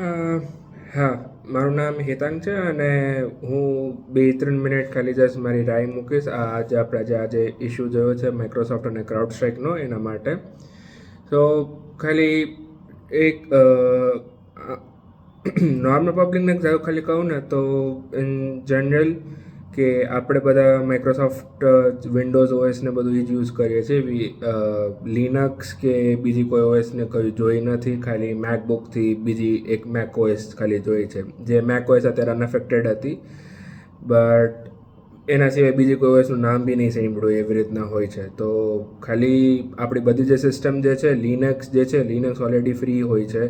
હા, મારું નામ હેતાંગ છે અને હું બે ત્રણ મિનિટ ખાલી જસ્ટ મારી રાય મૂકીશ. આજે આપણે જે આજે ઇસ્યુ જોયો છે માઇક્રોસોફ્ટ અને ક્રાઉડ સ્ટ્રાઇકનો એના માટે. તો ખાલી એક નોર્મલ પબ્લિકને ખાલી કહું ને તો ઇન જનરલ કે આપણે બધા માઇક્રોસોફ્ટ વિન્ડોઝ ઓએસને બધું જ યુઝ કરીએ છીએ. લિનક્સ કે બીજી કોઈ ઓએસને કયું જોઈ નથી. ખાલી મેકબુકથી બીજી એક મેક ઓએસ ખાલી જોઈ છે. જે મેક ઓએસ અત્યારે અનએફેક્ટેડ હતી. બટ એના સિવાય બીજી કોઈ ઓએસનું નામ બી નહીં સાંભળ્યું એવી રીતના હોય છે. તો ખાલી આપણી બધી જે સિસ્ટમ જે છે લિનક્સ જે છે લિનક્સ ઓલરેડી ફ્રી હોય છે.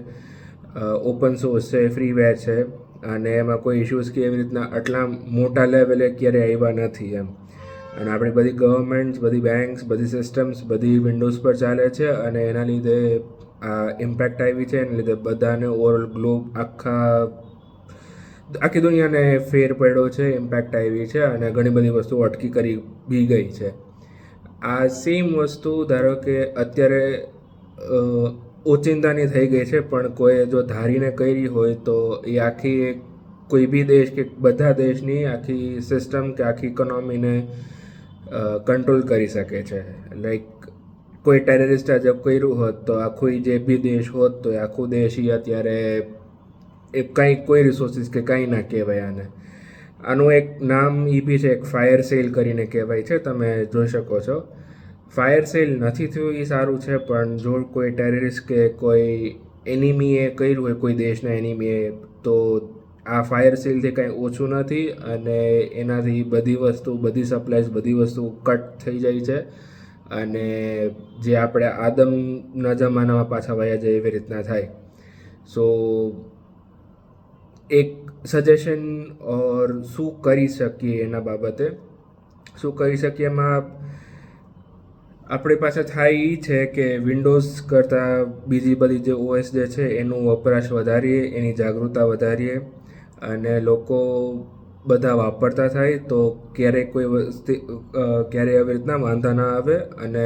ઓપન સોર્સ છે ફ્રીવેર છે. અને એમાં કોઈ ઇશ્યુઝ કે એવી રીતના આટલા મોટા લેવલે ક્યારેય આવ્યા નથી એમ. અને આપણી બધી ગવર્મેન્ટ્સ બધી બેંક્સ બધી સિસ્ટમ્સ બધી વિન્ડોઝ પર ચાલે છે અને એના લીધે આ ઇમ્પેક્ટ આવી છે. એના લીધે બધાને ઓવરઓલ ગ્લોબ આખા, આખી દુનિયાને ફેર પડ્યો છે ઇમ્પેક્ટ આવી છે અને ઘણી બધી વસ્તુઓ અટકી કરી બી ગઈ છે. આ સેમ વસ્તુ ધારો કે અત્યારે ઓચિંતાની થઈ ગઈ છે, પણ કોઈ જો ધારીને કરી હોય તો એ આખી એક કોઈ બી દેશ કે બધા દેશની આખી સિસ્ટમ કે આખી ઇકોનોમીને કંટ્રોલ કરી શકે છે. લાઈક કોઈ ટેરરિસ્ટ અજબ કર્યું હોત તો આખું જે બી દેશ હોત તો એ આખું દેશ એ અત્યારે એ કંઈ કોઈ રિસોર્સિસ કે કંઈ ના કહેવાય આને. આનું એક નામ એ બી છે, એક ફાયર સેલ કરીને કહેવાય છે, તમે જોઈ શકો છો. ફાયર સેલ નથી થયું એ સારું છે, પણ જો કોઈ ટેરરિસ્ટ કે કોઈ એનિમીએ કર્યું હોય, કોઈ દેશના એનિમીએ તો આ ફાયર સેલથી કાંઈ ઓછું નથી અને એનાથી બધી વસ્તુ, બધી સપ્લાયઝ બધી વસ્તુ કટ થઈ જાય છે. અને જે આપણે આદમના જમાનામાં પાછા વયા જાય એવી રીતના થાય. સો એક સજેશન ઓર શું કરી શકીએ એના બાબતે? શું કરી શકીએ એમાં? આપણી પાસે થાય એ છે કે વિન્ડોઝ કરતાં બીજી બધી જે ઓએસ જે છે, એનું વપરાશ વધારીએ, એની જાગૃતતા વધારીએ અને લોકો બધા વાપરતા થાય તો ક્યારેય કોઈ વસ્તુ ક્યારેય આવી રીતના વાંધા ના આવે અને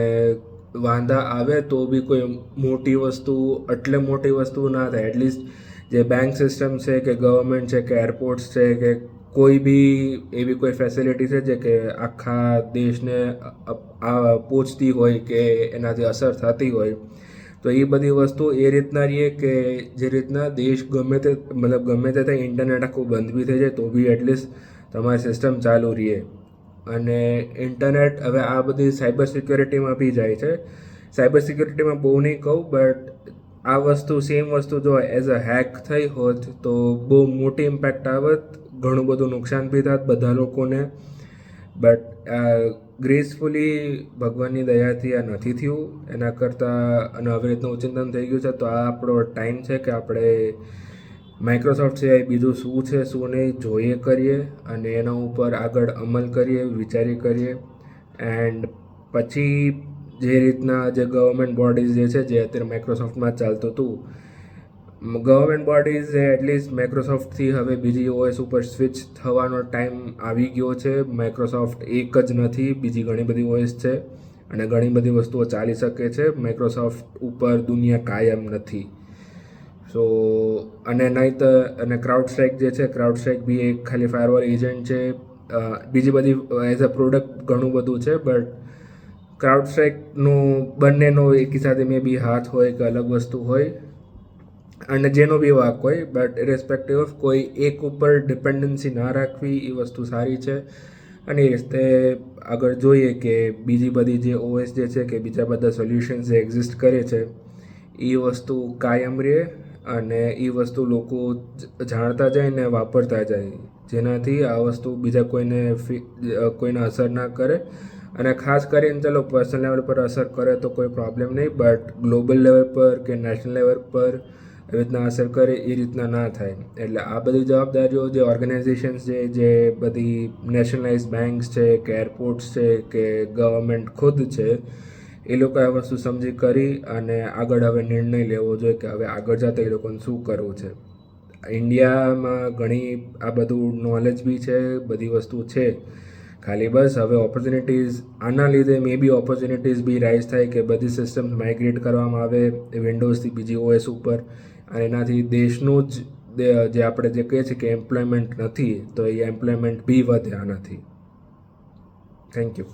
વાંધા આવે તો બી કોઈ મોટી વસ્તુ એટલે મોટી વસ્તુ ના થાય. એટલીસ્ટ જે બેંક સિસ્ટમ છે કે ગવર્મેન્ટ છે કે એરપોર્ટ્સ છે કે કોઈ બી એવી કોઈ ફેસિલિટી છે જે કે આખા દેશને પહોંચતી હોય કે એનાથી અસર થતી હોય તો એ બધી વસ્તુ એ રીતના રહીએ કે જે રીતના દેશ ગમે તે મતલબ ગમે તે થાય ઇન્ટરનેટ આખું બંધ બી થઈ જાય તો બી એટલીસ્ટ તમારી સિસ્ટમ ચાલુ રહીએ અને ઇન્ટરનેટ હવે આ બધી સાયબર સિક્યોરિટીમાં બી જાય છે સાયબર સિક્યોરિટીમાં બહુ નહીં કહું બટ આ વસ્તુ સેમ વસ્તુ જો એઝ અ હેક થઈ હોત તો બહુ મોટી ઇમ્પેક્ટ આવત ઘણું બધું નુકસાન બી થાત બધા લોકોને. બટ ગ્રેસફુલી ભગવાનની દયાથી આ નથી થયું. એના કરતાં અને આવી રીતનું ચિંતન થઈ ગયું છે, તો આ આપણો ટાઈમ છે કે આપણે માઇક્રોસોફ્ટ સિવાય બીજું શું છે, શું નહીં, જોઈએ કરીએ અને એના ઉપર આગળ અમલ કરીએ, વિચારી કરીએ. એન્ડ પછી જે રીતના જે ગવર્મેન્ટ બોડીઝ જે છે, જે અત્યારે માઇક્રોસોફ્ટમાં ચાલતું હતું ગવર્મેન્ટ બોડીઝ એટલીસ્ટ માઇક્રોસોફ્ટથી હવે બીજી ઓએસ ઉપર સ્વિચ થવાનો ટાઈમ આવી ગયો છે. માઇક્રોસોફ્ટ એક જ નથી, બીજી ઘણી બધી ઓએસ છે અને ઘણી બધી વસ્તુઓ ચાલી શકે છે. માઇક્રોસોફ્ટ ઉપર દુનિયા કાયમ નથી. સો અને નહીં તો અને ક્રાઉડ સ્ટ્રાઇક જે છે ક્રાઉડ સ્ટ્રાઇક બી એક ખાલી ફાયરવોલ એજન્ટ છે. બીજી બધી એઝ અ પ્રોડક્ટ ઘણું બધું છે બટ ક્રાઉડ સ્ટ્રાઇકનું બંનેનો એકી સાથે મે બી હાથ હોય કે અલગ વસ્તુ હોય. અને જેનો બી વાક હોય બટ ઇરેસ્પેક્ટિવ ઓફ કોઈ એક ઉપર ડિપેન્ડન્સી ના રાખવી, એ વસ્તુ સારી છે. અને એ રીતે આગળ જોઈએ કે બીજી બધી જે ઓએસ જે છે કે બીજા બધા સોલ્યુશન્સ જે એક્ઝિસ્ટ કરે છે, એ વસ્તુ કાયમ રહે અને એ વસ્તુ લોકો જાણતા જાય ને વાપરતા જાય. જેનાથી આ વસ્તુ બીજા કોઈને કોઈને અસર ના કરે. અને ખાસ કરીને ચલો પર્સનલ લેવલ પર અસર કરે તો કોઈ પ્રોબ્લેમ નહીં બટ ગ્લોબલ લેવલ પર કે નેશનલ લેવલ પર એવી રીતના અસર કરે એ રીતના ના થાય. એટલે આ બધી જવાબદારીઓ જે ઓર્ગેનાઇઝેશન્સ છે, જે બધી નેશનલાઇઝ બેંક્સ છે, કે એરપોર્ટ્સ છે, કે ગવર્મેન્ટ ખુદ છે, એ લોકો આ વસ્તુ સમજી કરી અને આગળ હવે નિર્ણય લેવો જોઈએ કે હવે આગળ જતા એ લોકોને શું કરવું છે. ઇન્ડિયામાં ઘણી આ બધું નોલેજ બી છે, બધી વસ્તુ છે. ખાલી બસ હવે ઓપોર્ચ્યુનિટીઝ આના લીધે મે બી ઓપોર્ચ્યુનિટીઝ બી રાઇઝ થાય કે બધી સિસ્ટમ માઇગ્રેટ કરવામાં આવે વિન્ડોઝથી બીજી ઓએસ ઉપર. અને એનાથી દેશનું જ જે આપણે જે કહીએ છીએ કે એમ્પ્લોયમેન્ટ નથી, તો એ એમ્પ્લોયમેન્ટ બી વધે આનાથી. Thank you